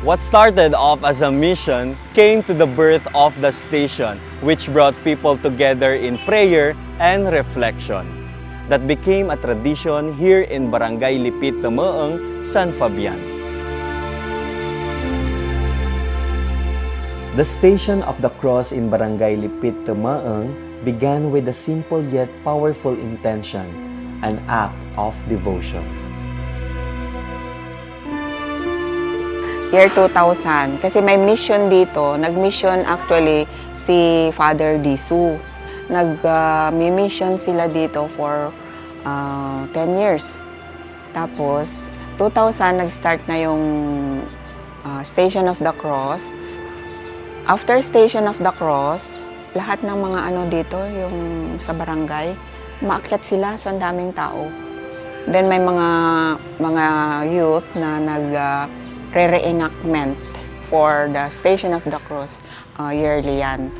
What started off as a mission came to the birth of the station, which brought people together in prayer and reflection. That became a tradition here in Barangay Lipit Tumaang, San Fabian. The Station of the Cross in Barangay Lipit Tumaang began with a simple yet powerful intention, an act of devotion. Year 2000. Kasi may mission dito. Nag-mission actually si Father Disu. Nag-mission sila dito for uh, 10 years. Tapos, 2000, nag-start na yung uh, Station of the Cross. After Station of the Cross, lahat ng mga ano dito, yung sa barangay, maakyat sila sa daming tao. Then may mga mga youth na nag uh, re-reenactment for the Station of the Cross uh, yearly yan.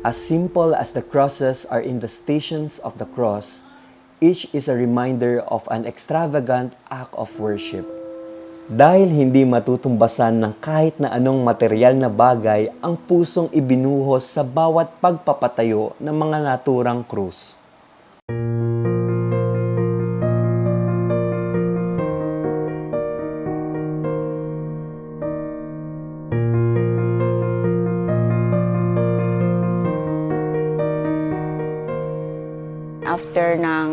As simple as the crosses are in the stations of the cross, each is a reminder of an extravagant act of worship. Dahil hindi matutumbasan ng kahit na anong material na bagay ang pusong ibinuhos sa bawat pagpapatayo ng mga naturang krus. After ng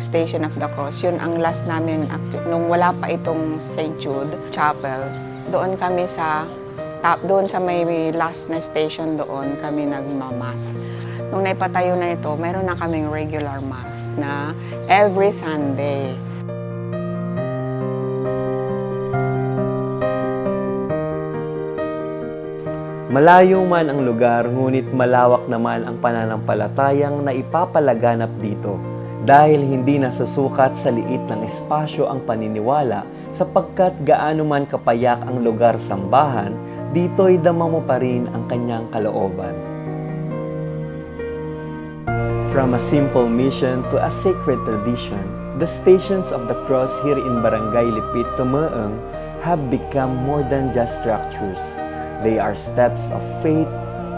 Station of the Cross, yun ang last namin, nung wala pa itong St. Jude Chapel, doon kami sa, tap, doon sa may last na station doon kami nagmamas. Nung naipatayo na ito, meron na kaming regular mass na every Sunday. Malayo man ang lugar, ngunit malawak naman ang pananampalatayang na ipapalaganap dito dahil hindi nasusukat sa liit ng espasyo ang paniniwala sapagkat gaano man kapayak ang lugar sambahan, dito'y dama mo pa rin ang kanyang kalooban. From a simple mission to a sacred tradition, the stations of the cross here in Barangay Lipit, Tumaang have become more than just structures. They are steps of faith,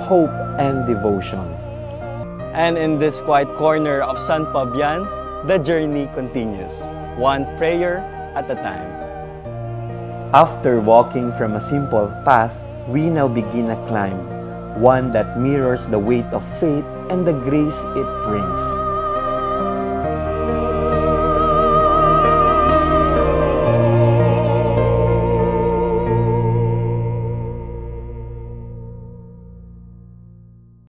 hope, and devotion. And in this quiet corner of San Fabian, the journey continues, one prayer at a time. After walking from a simple path, we now begin a climb, one that mirrors the weight of faith and the grace it brings.